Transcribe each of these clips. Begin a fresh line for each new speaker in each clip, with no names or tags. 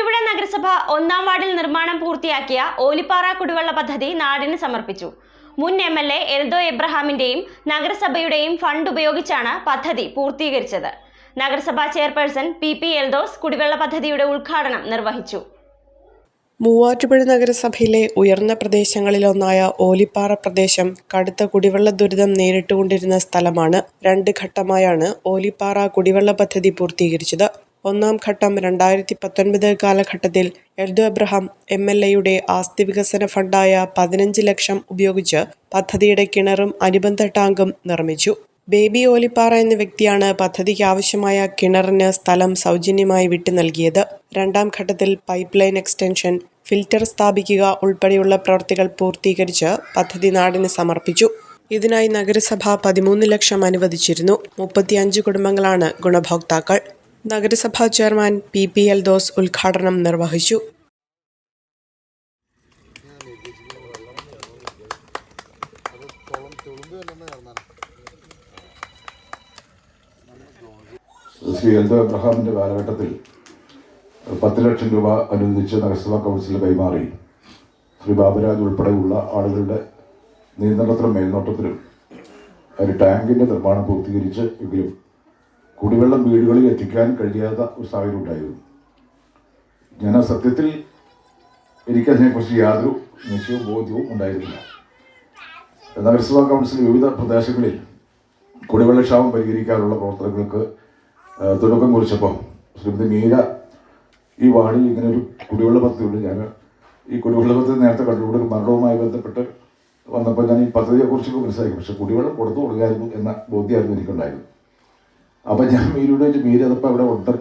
മൂവാറ്റുപുഴ നഗരസഭ ഒന്നാം വാർഡിൽ നിർമ്മാണം പൂർത്തിയാക്കിയ ഓലിപ്പാറ കുടിവെള്ള പദ്ധതി നാടിന് സമർപ്പിച്ചു. മുൻ എം എൽ എ എൽദോ എബ്രഹാമിന്റെയും നഗരസഭയുടെയും ഫണ്ട് ഉപയോഗിച്ചാണ് പദ്ധതി പൂർത്തീകരിച്ചത്. നഗരസഭാ ചെയർപേഴ്സൺ പി പി എൽദോസ് കുടിവെള്ള പദ്ധതിയുടെ ഉദ്ഘാടനം നിർവഹിച്ചു.
മൂവാറ്റുപുഴ നഗരസഭയിലെ ഉയർന്ന പ്രദേശങ്ങളിലൊന്നായ ഓലിപ്പാറ പ്രദേശം കടുത്ത കുടിവെള്ള ദുരിതം നേരിട്ടുകൊണ്ടിരുന്ന സ്ഥലമാണ്. രണ്ട് ഘട്ടമായാണ് ഓലിപ്പാറ കുടിവെള്ള പദ്ധതി പൂർത്തീകരിച്ചത്. ഒന്നാം ഘട്ടം രണ്ടായിരത്തി പത്തൊൻപത് കാലഘട്ടത്തിൽ എൽദോ എബ്രഹാം എം എൽ എയുടെ ആസ്തി വികസന ഫണ്ടായ പതിനഞ്ച് ലക്ഷം ഉപയോഗിച്ച് പദ്ധതിയുടെ കിണറും അനുബന്ധ ടാങ്കും നിർമ്മിച്ചു. ബേബി ഓലിപ്പാറ എന്ന വ്യക്തിയാണ് പദ്ധതിക്ക് ആവശ്യമായ കിണറിന് സ്ഥലം സൗജന്യമായി വിട്ടു നൽകിയത്. രണ്ടാം ഘട്ടത്തിൽ പൈപ്പ് ലൈൻ എക്സ്റ്റൻഷൻ ഫിൽറ്റർ സ്ഥാപിക്കുക ഉൾപ്പെടെയുള്ള പ്രവൃത്തികൾ പൂർത്തീകരിച്ച് പദ്ധതി നാടിന് സമർപ്പിച്ചു. ഇതിനായി നഗരസഭ പതിമൂന്ന് ലക്ഷം അനുവദിച്ചിരുന്നു. മുപ്പത്തിയഞ്ച് കുടുംബങ്ങളാണ് ഗുണഭോക്താക്കൾ. നഗരസഭാ chairman P P L those ഉദ്ഘാടനം നിർവഹിച്ചു.
ശ്രീ എൽദോ എബ്രഹാമിന്റെ കാലഘട്ടത്തിൽ പത്ത് ലക്ഷം രൂപ അനുവദിച്ച് നഗരസഭാ കൗൺസിൽ കൈമാറി ശ്രീ ബാബുരാജ് ഉൾപ്പെടെയുള്ള ആളുകളുടെ നിയന്ത്രണത്തിലും മേൽനോട്ടത്തിലും ഒരു ടാങ്കിന്റെ നിർമ്മാണം പൂർത്തീകരിച്ച് എങ്കിലും കുടിവെള്ളം വീടുകളിൽ എത്തിക്കാൻ കഴിയാത്ത ഒരു സാഹചര്യം ഉണ്ടായിരുന്നു. ഞാൻ ആ സത്യത്തിൽ എനിക്കതിനെക്കുറിച്ച് യാതൊരു നിശ്ചയവും ബോധ്യവും ഉണ്ടായിരുന്നില്ല. നഗരസഭാ കൗൺസിൽ വിവിധ പ്രദേശങ്ങളിൽ കുടിവെള്ളക്ഷാമം പരിഹരിക്കാനുള്ള പ്രവർത്തനങ്ങൾക്ക് തുടക്കം കുറിച്ചപ്പോൾ ശ്രീമതി മീര ഈ വാർഡിൽ ഇങ്ങനെ ഒരു കുടിവെള്ള പദ്ധതിയുണ്ട് ഞാൻ ഈ കുടിവെള്ള പദ്ധതി നേരത്തെ കണ്ടുകൂടെ മരണവുമായി ബന്ധപ്പെട്ട് വന്നപ്പോൾ ഞാൻ ഈ പദ്ധതിയെക്കുറിച്ചൊക്കെ മനസ്സിലാക്കി. പക്ഷേ കുടിവെള്ളം കൊടുത്തു കൊടുക്കായിരുന്നു എന്ന ബോധ്യമായിരുന്നു എനിക്കുണ്ടായിരുന്നു അപ്പം ഞാൻ മീനോട് വെച്ച് മീൻ അതപ്പോൾ അവിടെ ഉണ്ട്.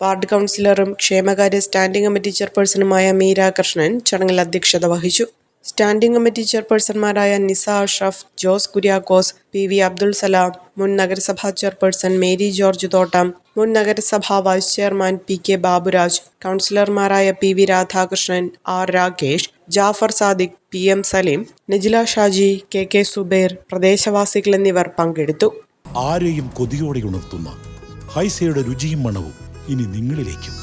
വാർഡ് കൗൺസിലറും ക്ഷേമകാര്യ സ്റ്റാൻഡിംഗ് കമ്മിറ്റി ചെയർപേഴ്സണുമായ മീരാകൃഷ്ണൻ ചടങ്ങിൽ അധ്യക്ഷത വഹിച്ചു. സ്റ്റാൻഡിംഗ് കമ്മിറ്റി ചെയർപേഴ്സൺമാരായ നിസ അഷ്റഫ് ജോസ് കുര്യാക്കോസ് പി വി അബ്ദുൾ സലാം മുൻ നഗരസഭാ ചെയർപേഴ്സൺ മേരി ജോർജ് തോട്ടം മുൻ നഗരസഭാ vice chairman P K Baburaj കൗൺസിലർമാരായ P V Radhakrishnan R Rakesh Jafar Sadiq P M Saleem Najila Shaji K K Zubair പ്രദേശവാസികൾ എന്നിവർ പങ്കെടുത്തു.
ആരെയും കൊതിയോടെ ഉണർത്തുന്ന ഹൈസയുടെ രുചിയും മണവും ഇനി നിങ്ങളിലേക്കും.